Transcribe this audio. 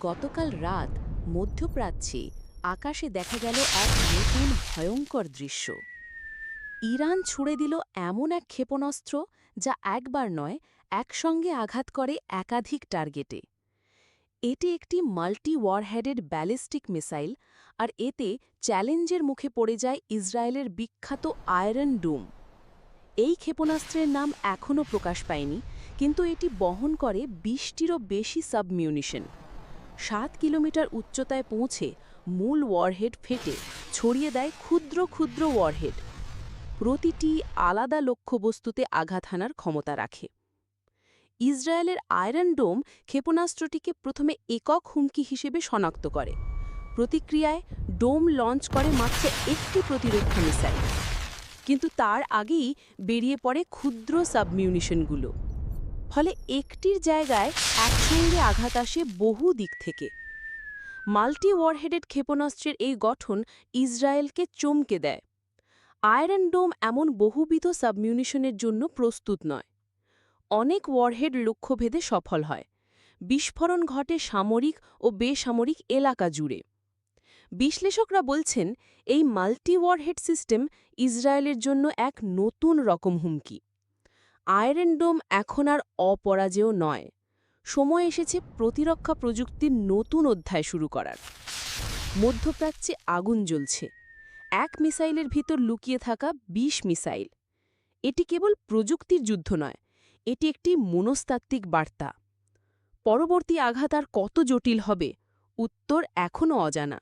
গতকাল রাত মধ্যপ্রাচ্যে আকাশে দেখা গেল এক নতুন ভয়ঙ্কর দৃশ্য। ইরান ছুড়ে দিল এমন এক ক্ষেপণাস্ত্র যা একবার নয়, একসঙ্গে আঘাত করে একাধিক টার্গেটে। এটি একটি মাল্টি ওয়ারহেডেড ব্যালিস্টিক মিসাইল আর এতে চ্যালেঞ্জের মুখে পড়ে যায় ইসরায়েলের বিখ্যাত আয়রন ডুম। এই ক্ষেপণাস্ত্রের নাম এখনও প্রকাশ পায়নি, কিন্তু এটি বহন করে বিশটিরও বেশি সাবমিউনিশন। সাত কিলোমিটার উচ্চতায় পৌঁছে মূল ওয়ারহেড ফেটে ছড়িয়ে দেয় ক্ষুদ্র ক্ষুদ্র ওয়ারহেড প্রতিটি আলাদা লক্ষ্যবস্তুতে আঘাত হানার ক্ষমতা রাখে। ইসরায়েলের আয়রন ডোম ক্ষেপণাস্ত্রটিকে প্রথমে একক হুমকি হিসেবে শনাক্ত করে। প্রতিক্রিয়ায় ডোম লঞ্চ করে মাত্র একটি প্রতিরক্ষা মিসাইল। কিন্তু তার আগেই বেরিয়ে পড়ে ক্ষুদ্র সাবমিউনিশনগুলো। ফলে একটির জায়গায় একসঙ্গে আঘাত আসে বহু দিক থেকে। মাল্টি ওয়ারহেডেড ক্ষেপণাস্ত্রের এই গঠন ইসরায়েলকে চমকে দেয়। আয়রন ডোম এমন বহুবিধ সাবমিউনিশনের জন্য প্রস্তুত নয়। অনেক ওয়ারহেড লক্ষ্যভেদে সফল হয়। বিস্ফোরণ ঘটে সামরিক ও বেসামরিক এলাকা জুড়ে। বিশ্লেষকরা বলছেন, এই মাল্টি ওয়ারহেড সিস্টেম ইসরায়েলের জন্য এক নতুন রকম হুমকি। আয়রন ডোম এখন আর অপরাজেয় নয়। সময় এসেছে প্রতিরক্ষা প্রযুক্তির নতুন অধ্যায় শুরু করার। মধ্যপ্রাচ্যে আগুন জ্বলছে। এক মিসাইলের ভিতর লুকিয়ে থাকা ২০ মিসাইল। এটি কেবল প্রযুক্তির যুদ্ধ নয়, এটি একটি মনস্তাত্ত্বিক বার্তা। পরবর্তী আঘাত আর কত জটিল হবে, উত্তর এখনও অজানা।